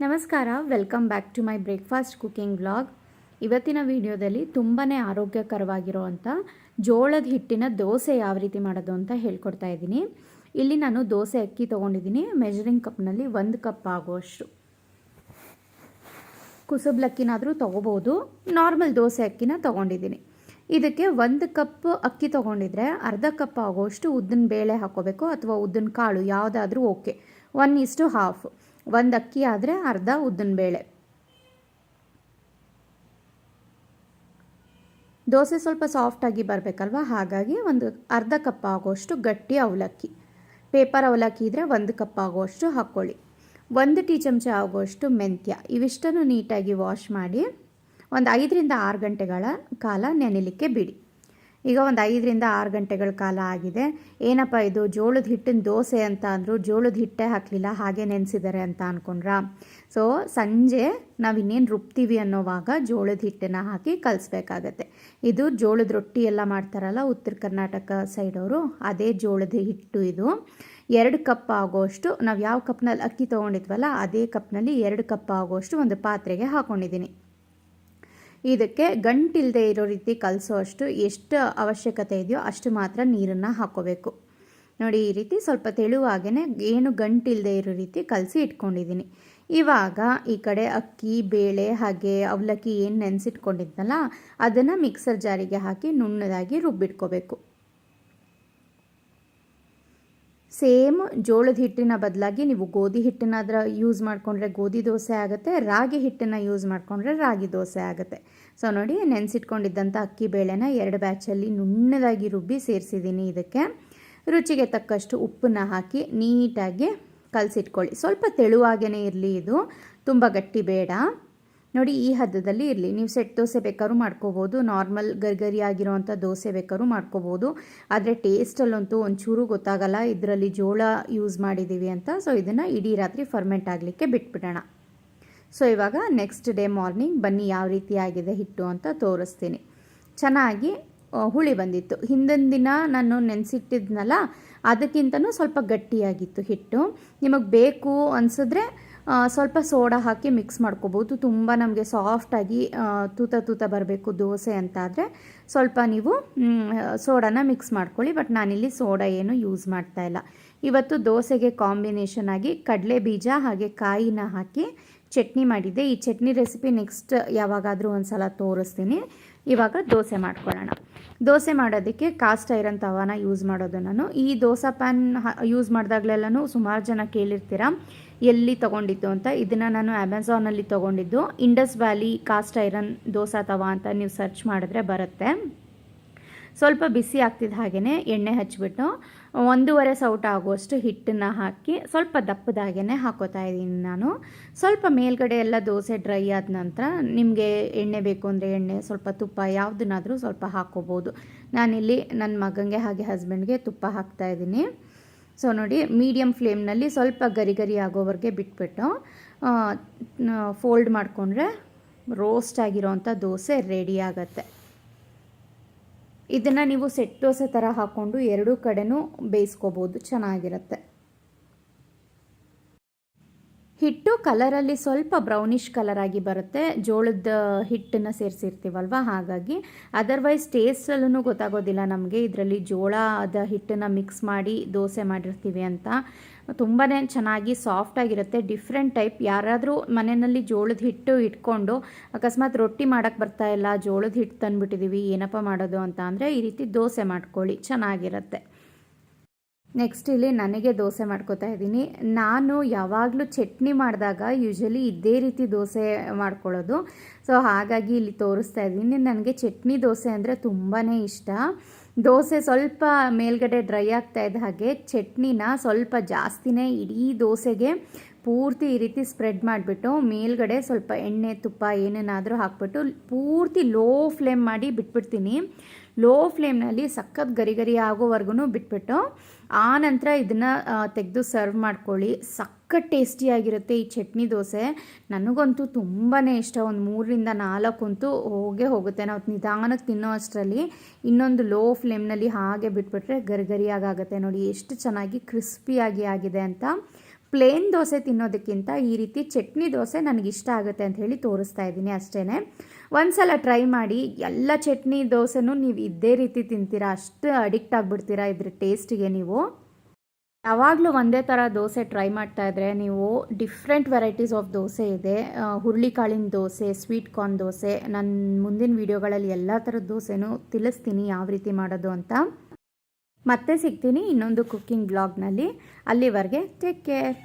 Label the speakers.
Speaker 1: ನಮಸ್ಕಾರ welcome back to my breakfast cooking vlog ಇವತ್ತಿನ ವಿಡಿಯೋದಲ್ಲಿ ತುಂಬಾ ಆರೋಗ್ಯಕರವಾಗಿರುವಂಥ ಜೋಳದ ಹಿಟ್ಟಿನ ದೋಸೆ ಯಾವ ರೀತಿ ಮಾಡೋದು ಅಂತ ಹೇಳ್ಕೊಡ್ತಾ ಇದ್ದೀನಿ. ಇಲ್ಲಿ ನಾನು ದೋಸೆ ಅಕ್ಕಿ ತೊಗೊಂಡಿದ್ದೀನಿ ಮೆಜರಿಂಗ್ ಕಪ್ನಲ್ಲಿ ಒಂದು ಕಪ್ ಆಗುವಷ್ಟು ಕುಸುಬ್ಲಕ್ಕಿನಾದರೂ ತೊಗೋಬೋದು ನಾರ್ಮಲ್ ದೋಸೆ ಅಕ್ಕಿನ ತೊಗೊಂಡಿದ್ದೀನಿ. ಇದಕ್ಕೆ ಒಂದು ಕಪ್ ಅಕ್ಕಿ ತೊಗೊಂಡಿದ್ರೆ, ಅರ್ಧ ಕಪ್ ಆಗೋಷ್ಟು ಉದ್ದಿನ ಬೇಳೆ ಹಾಕೋಬೇಕು, ಅಥವಾ ಉದ್ದಿನ ಕಾಳು, ಯಾವುದಾದ್ರೂ ಓಕೆ ಒನ್ ಇಸ್ಟು ಹಾಫ್ ಒಂದು ಅಕ್ಕಿ ಆದರೆ ಅರ್ಧ ಉದ್ದಿನ ಬೇಳೆ. ದೋಸೆ ಸ್ವಲ್ಪ ಸಾಫ್ಟಾಗಿ ಬರಬೇಕಲ್ವ? ಹಾಗಾಗಿ ಒಂದು ಅರ್ಧ ಕಪ್ ಆಗೋಷ್ಟು ಗಟ್ಟಿ ಅವಲಕ್ಕಿ. ಪೇಪರ್ ಅವಲಕ್ಕಿ ಇದ್ದರೆ ಒಂದು ಕಪ್ ಆಗೋಷ್ಟು ಹಾಕ್ಕೊಳ್ಳಿ. ಒಂದು ಟೀ ಚಮಚ ಆಗೋಷ್ಟು ಮೆಂತ್ಯ. ಇವಿಷ್ಟನ್ನು ನೀಟಾಗಿ ವಾಶ್ ಮಾಡಿ ಒಂದು ಐದರಿಂದ ಆರು ಗಂಟೆಗಳ ಕಾಲ ನೆನೆಲಿಕ್ಕೆ ಬಿಡಿ. ಈಗ ಒಂದು ಐದರಿಂದ ಆರು ಗಂಟೆಗಳ ಕಾಲ ಆಗಿದೆ. ಏನಪ್ಪ ಇದು? ಜೋಳದ ಹಿಟ್ಟಿನ ದೋಸೆ ಅಂತ ಅಂದರು ಜೋಳದ ಹಿಟ್ಟೇ ಹಾಕಲಿಲ್ಲ, ಹಾಗೆ ನೆನೆಸಿದ್ದಾರೆ ಅಂತ ಅಂದ್ಕೊಂಡ್ರ ಸೊ ಸಂಜೆ ನಾವು ಇನ್ನೇನು ರುಬ್ತೀವಿ ಅನ್ನೋವಾಗ ಜೋಳದ ಹಿಟ್ಟನ್ನು ಹಾಕಿ ಕಲಿಸ್ಬೇಕಾಗತ್ತೆ. ಇದು ಜೋಳದ ರೊಟ್ಟಿ ಎಲ್ಲ ಮಾಡ್ತಾರಲ್ಲ ಉತ್ತರ ಕರ್ನಾಟಕ ಸೈಡವರು ಅದೇ ಜೋಳದ ಹಿಟ್ಟು ಇದು. ಎರಡು ಕಪ್ ಆಗೋಷ್ಟು, ನಾವು ಯಾವ ಕಪ್ನಲ್ಲಿ ಅಕ್ಕಿ ತೊಗೊಂಡಿದ್ವಲ್ಲ, ಅದೇ ಕಪ್ನಲ್ಲಿ ಎರಡು ಕಪ್ ಆಗೋಷ್ಟು ಒಂದು ಪಾತ್ರೆಗೆ ಹಾಕ್ಕೊಂಡಿದ್ದೀನಿ ಇದಕ್ಕೆ ಗಂಟಿಲ್ಲದೆ ಇರೋ ರೀತಿ ಕಲಸೋ ಅಷ್ಟು ಎಷ್ಟು ಅವಶ್ಯಕತೆ ಇದೆಯೋ ಅಷ್ಟು ಮಾತ್ರ ನೀರನ್ನು ಹಾಕೋಬೇಕು. ನೋಡಿ, ಈ ರೀತಿ ಸ್ವಲ್ಪ ತೆಳುವಾಗೇ ಏನು ಗಂಟಿಲ್ಲದೆ ಇರೋ ರೀತಿ ಕಲಸಿ ಇಟ್ಕೊಂಡಿದ್ದೀನಿ. ಇವಾಗ ಈ ಕಡೆ ಅಕ್ಕಿ, ಬೇಳೆ ಹಾಗೆ ಅವಲಕ್ಕಿ ಏನು ನೆನೆಸಿಟ್ಕೊಂಡಿದ್ನಲ್ಲ, ಅದನ್ನು ಮಿಕ್ಸರ್ ಜಾರಿಗೆ ಹಾಕಿ ನುಣ್ಣದಾಗಿ ರುಬ್ಬಿಟ್ಕೋಬೇಕು. ಸೇಮ್ ಜೋಳದ ಹಿಟ್ಟಿನ ಬದಲಾಗಿ ನೀವು ಗೋಧಿ ಹಿಟ್ಟನ್ನಾದ್ರ ಯೂಸ್ ಮಾಡಿಕೊಂಡ್ರೆ ಗೋಧಿ ದೋಸೆ ಆಗುತ್ತೆ, ರಾಗಿ ಹಿಟ್ಟನ್ನು ಯೂಸ್ ಮಾಡಿಕೊಂಡ್ರೆ ರಾಗಿ ದೋಸೆ ಆಗುತ್ತೆ. ಸೊ ನೋಡಿ ನೆನೆಸಿಟ್ಕೊಂಡಿದ್ದಂಥ ಅಕ್ಕಿ ಬೇಳೆನ ಎರಡು ಬ್ಯಾಚಲ್ಲಿ ನುಣ್ಣದಾಗಿ ರುಬ್ಬಿ ಸೇರಿಸಿದ್ದೀನಿ ಇದಕ್ಕೆ. ರುಚಿಗೆ ತಕ್ಕಷ್ಟು ಉಪ್ಪನ್ನ ಹಾಕಿ ನೀಟಾಗಿ ಕಲಸಿಟ್ಕೊಳ್ಳಿ. ಸ್ವಲ್ಪ ತೆಳುವಾಗೇ ಇರಲಿ ಇದು, ತುಂಬ ಗಟ್ಟಿ ಬೇಡ. ನೋಡಿ, ಈ ಹದ್ದದಲ್ಲಿ ಇರಲಿ. ನೀವು ಸೆಟ್ ದೋಸೆ ಬೇಕಾದ್ರೂ ಮಾಡ್ಕೋಬೋದು. ನಾರ್ಮಲ್ ಗರ್ಗರಿ ಆಗಿರೋವಂಥ ದೋಸೆ ಬೇಕಾದ್ರೂ ಮಾಡ್ಕೋಬೋದು. ಆದರೆ ಟೇಸ್ಟಲ್ಲಂತೂ ಒಂಚೂರು ಗೊತ್ತಾಗಲ್ಲ. ಇದರಲ್ಲಿ ಜೋಳ ಯೂಸ್ ಮಾಡಿದ್ದೀವಿ ಅಂತ. ಸೊ, ಇದನ್ನು ಇಡೀ ರಾತ್ರಿ ಫರ್ಮೆಂಟ್ ಆಗಲಿಕ್ಕೆ ಬಿಟ್ಬಿಡೋಣ. ಸೊ, ಇವಾಗ ನೆಕ್ಸ್ಟ್ ಡೇ ಮಾರ್ನಿಂಗ್ ಬನ್ನಿ, ಯಾವ ರೀತಿ ಆಗಿದೆ ಹಿಟ್ಟು ಅಂತ ತೋರಿಸ್ತೀನಿ. ಚೆನ್ನಾಗಿ ಹುಳಿ ಬಂದಿತ್ತು. ಹಿಂದಿನ ದಿನ ನಾನು ನೆನೆಸಿಟ್ಟಿದ್ನಲ್ಲ, ಅದಕ್ಕಿಂತನೂ ಸ್ವಲ್ಪ ಗಟ್ಟಿಯಾಗಿತ್ತು ಹಿಟ್ಟು. ನಿಮಗೆ ಬೇಕು ಅನಿಸಿದ್ರೆ ಸ್ವಲ್ಪ ಸೋಡಾ ಹಾಕಿ ಮಿಕ್ಸ್ ಮಾಡ್ಕೋಬೋದು. ತುಂಬ ನಮಗೆ ಸಾಫ್ಟಾಗಿ ತೂತ ತೂತ ಬರಬೇಕು ದೋಸೆ ಅಂತಾದರೆ ಸ್ವಲ್ಪ ನೀವು ಸೋಡಾನ ಮಿಕ್ಸ್ ಮಾಡ್ಕೊಳ್ಳಿ. ಬಟ್ ನಾನಿಲ್ಲಿ ಸೋಡಾ ಏನು ಯೂಸ್ ಮಾಡ್ತಾ ಇಲ್ಲ. ಇವತ್ತು ದೋಸೆಗೆ ಕಾಂಬಿನೇಷನ್ ಆಗಿ ಕಡಲೆ ಬೀಜ ಹಾಗೆ ಕಾಯಿನ ಹಾಕಿ ಚಟ್ನಿ ಮಾಡಿದ್ದೆ. ಈ ಚಟ್ನಿ ರೆಸಿಪಿ ನೆಕ್ಸ್ಟ್ ಯಾವಾಗಾದರೂ ಒಂದು ಸಲ ತೋರಿಸ್ತೀನಿ. ಇವಾಗ ದೋಸೆ ಮಾಡ್ಕೊಳ್ಳೋಣ. ದೋಸೆ ಮಾಡೋದಕ್ಕೆ ಕಾಸ್ಟ್ ಐರನ್ ತವಾನ ಯೂಸ್ ಮಾಡೋದು ನಾನು. ಈ ದೋಸೆ ಪ್ಯಾನ್ ಯೂಸ್ ಮಾಡಿದಾಗಲೆಲ್ಲನೂ ಸುಮಾರು ಜನ ಕೇಳಿರ್ತೀರ? ಎಲ್ಲಿ ತೊಗೊಂಡಿದ್ದು ಅಂತ? ಇದನ್ನು ನಾನು ಅಮೆಝಾನಲ್ಲಿ ತೊಗೊಂಡಿದ್ದು. Indus valley cast iron dosa tawa ಅಂತ ನೀವು ಸರ್ಚ್ ಮಾಡಿದ್ರೆ ಬರುತ್ತೆ. ಸ್ವಲ್ಪ ಬಿಸಿ ಆಗ್ತಿದ್ದ ಹಾಗೆಯೇ ಎಣ್ಣೆ ಹಚ್ಚಿಬಿಟ್ಟು ಒಂದೂವರೆ ಸೌಟ ಆಗುವಷ್ಟು ಹಿಟ್ಟನ್ನು ಹಾಕಿ ಸ್ವಲ್ಪ ದಪ್ಪದಾಗೇ ಹಾಕೋತಾ ಇದ್ದೀನಿ ನಾನು. ಸ್ವಲ್ಪ ಮೇಲ್ಗಡೆ ಎಲ್ಲ ದೋಸೆ ಡ್ರೈ ಆದ ನಂತರ ನಿಮಗೆ ಎಣ್ಣೆ ಬೇಕು ಅಂದರೆ ಎಣ್ಣೆ, ಸ್ವಲ್ಪ ತುಪ್ಪ ಯಾವುದನ್ನಾದರೂ ಸ್ವಲ್ಪ ಹಾಕ್ಕೋಬೋದು ನಾನಿಲ್ಲಿ ನನ್ನ ಮಗನಿಗೆ ಹಾಗೆ ಹಸ್ಬೆಂಡ್ಗೆ ತುಪ್ಪ ಹಾಕ್ತಾ ಇದ್ದೀನಿ. ಸೊ ನೋಡಿ ಮೀಡಿಯಮ್ ಫ್ಲೇಮ್ನಲ್ಲಿ ಸ್ವಲ್ಪ ಗರಿ ಗರಿ ಆಗೋವರೆಗೆ ಬಿಟ್ಬಿಟ್ಟು ಫೋಲ್ಡ್ ಮಾಡಿಕೊಂಡ್ರೆ ರೋಸ್ಟ್ ಆಗಿರೋವಂಥ ದೋಸೆ ರೆಡಿ ಆಗುತ್ತೆ. ಇದನ್ನು ನೀವು ಸೆಟ್ ದೋಸೆ ಥರ ಹಾಕ್ಕೊಂಡು ಎರಡೂ ಕಡೆನೂ ಬೇಯಿಸ್ಕೋಬೋದು. ಚೆನ್ನಾಗಿರುತ್ತೆ. ಹಿಟ್ಟು ಕಲರಲ್ಲಿ ಸ್ವಲ್ಪ ಬ್ರೌನಿಷ್ ಕಲರ್ ಆಗಿ ಬರುತ್ತೆ. ಜೋಳದ ಹಿಟ್ಟನ್ನು ಸೇರಿಸಿರ್ತೀವಲ್ವ? ಹಾಗಾಗಿ ಅದರ್ವೈಸ್ ಟೇಸ್ಟಲ್ಲೂ ಗೊತ್ತಾಗೋದಿಲ್ಲ ನಮಗೆ. ಇದರಲ್ಲಿ ಜೋಳದ ಹಿಟ್ಟನ್ನು ಮಿಕ್ಸ್ ಮಾಡಿ ದೋಸೆ ಮಾಡಿರ್ತೀವಿ ಅಂತ. ತುಂಬಾ ಚೆನ್ನಾಗಿ ಸಾಫ್ಟಾಗಿರುತ್ತೆ ಡಿಫ್ರೆಂಟ್ ಟೈಪ್ ಯಾರಾದರೂ ಮನೆಯಲ್ಲಿ ಜೋಳದ ಹಿಟ್ಟು ಇಟ್ಕೊಂಡು ಅಕಸ್ಮಾತ್ ರೊಟ್ಟಿ ಮಾಡೋಕ್ಕೆ ಬರ್ತಾ ಇಲ್ಲ, ಜೋಳದ ಹಿಟ್ಟು ತಂದುಬಿಟ್ಟಿದ್ದೀವಿ ಏನಪ್ಪ ಮಾಡೋದು ಅಂತ ಅಂದರೆ ಈ ರೀತಿ ದೋಸೆ ಮಾಡ್ಕೊಳ್ಳಿ. ಚೆನ್ನಾಗಿರುತ್ತೆ. ನೆಕ್ಸ್ಟ್ ಇಲ್ಲಿ ನನಗೆ ದೋಸೆ ಮಾಡ್ಕೋತಾ ಇದ್ದೀನಿ. ನಾನು ಯಾವಾಗಲೂ ಚಟ್ನಿ ಮಾಡಿದಾಗ ಯೂಶ್ವಲಿ ಇದೇ ರೀತಿ ದೋಸೆ ಮಾಡ್ಕೊಳ್ಳೋದು. ಸೊ ಹಾಗಾಗಿ ಇಲ್ಲಿ ತೋರಿಸ್ತಾ ಇದ್ದೀನಿ. ನನಗೆ ಚಟ್ನಿ ದೋಸೆ ಅಂದರೆ ತುಂಬಾ ಇಷ್ಟ. ದೋಸೆ ಸ್ವಲ್ಪ ಮೇಲ್ಗಡೆ ಡ್ರೈ ಆಗ್ತಾ ಇದ್ದ ಹಾಗೆ ಚಟ್ನಿನ ಸ್ವಲ್ಪ ಜಾಸ್ತಿನೇ ಇಡೀ ದೋಸೆಗೆ ಪೂರ್ತಿ ಈ ರೀತಿ ಸ್ಪ್ರೆಡ್ ಮಾಡಿಬಿಟ್ಟು ಮೇಲ್ಗಡೆ ಸ್ವಲ್ಪ ಎಣ್ಣೆ, ತುಪ್ಪ ಏನೇನಾದರೂ ಹಾಕ್ಬಿಟ್ಟು ಪೂರ್ತಿ ಲೋ ಫ್ಲೇಮ್ ಮಾಡಿ ಬಿಟ್ಬಿಡ್ತೀನಿ. ಲೋ ಫ್ಲೇಮ್ನಲ್ಲಿ ಸಖತ್ ಗರಿ ಗರಿ ಆಗೋವರೆಗೂ ಬಿಟ್ಬಿಟ್ಟು ಆ ನಂತರ ಇದನ್ನು ತೆಗೆದು ಸರ್ವ್ ಮಾಡ್ಕೊಳ್ಳಿ. ಸಖತ್ ಟೇಸ್ಟಿಯಾಗಿರುತ್ತೆ ಈ ಚಟ್ನಿ ದೋಸೆ. ನನಗಂತೂ ತುಂಬಾ ಇಷ್ಟ. ಒಂದು ಮೂರರಿಂದ ನಾಲ್ಕಂತೂ ಹೋಗೇ ಹೋಗುತ್ತೆ. ನಾವು ನಿಧಾನಕ್ಕೆ ತಿನ್ನೋ ಅಷ್ಟರಲ್ಲಿ ಇನ್ನೊಂದು ಲೋ ಫ್ಲೇಮ್ನಲ್ಲಿ ಹಾಗೆ ಬಿಟ್ಬಿಟ್ರೆ ಗರಿ ಗರಿಯಾಗುತ್ತೆ ನೋಡಿ, ಎಷ್ಟು ಚೆನ್ನಾಗಿ ಕ್ರಿಸ್ಪಿಯಾಗಿ ಆಗಿದೆ ಅಂತ. ಪ್ಲೇನ್ ದೋಸೆ ತಿನ್ನೋದಕ್ಕಿಂತ ಈ ರೀತಿ ಚಟ್ನಿ ದೋಸೆ ನನಗೆ ಇಷ್ಟ ಆಗುತ್ತೆ ಅಂತ ಹೇಳಿ ತೋರಿಸ್ತಾ ಇದ್ದೀನಿ ಅಷ್ಟೇ ಒಂದ್ಸಲ ಟ್ರೈ ಮಾಡಿ, ಎಲ್ಲ ಚಟ್ನಿ ದೋಸೆನೂ ನೀವು ಇದೇ ರೀತಿ ತಿಂತೀರಾ? ಅಷ್ಟು ಅಡಿಕ್ಟ್ ಆಗಿಬಿಡ್ತೀರಾ ಇದ್ರ ಟೇಸ್ಟಿಗೆ ನೀವು? ಯಾವಾಗಲೂ ಒಂದೇ ಥರ ದೋಸೆ ಟ್ರೈ ಮಾಡ್ತಾ ಇದ್ರೆ ನೀವು ಡಿಫ್ರೆಂಟ್ ವೆರೈಟೀಸ್ ಆಫ್ ದೋಸೆ ಇದೆ. ಹುರುಳಿಕಾಳಿನ ದೋಸೆ, ಸ್ವೀಟ್ ಕಾರ್ನ್ ದೋಸೆ ನನ್ನ ಮುಂದಿನ ವೀಡಿಯೋಗಳಲ್ಲಿ ಎಲ್ಲ ಥರದ ದೋಸೆನೂ ತಿಳಿಸ್ತೀನಿ ಯಾವ ರೀತಿ ಮಾಡೋದು ಅಂತ. ಮತ್ತೆ ಸಿಗ್ತೀನಿ ಇನ್ನೊಂದು ಕುಕ್ಕಿಂಗ್ ಬ್ಲಾಗ್ನಲ್ಲಿ ಅಲ್ಲಿವರೆಗೆ ಟೇಕ್ ಕೇರ್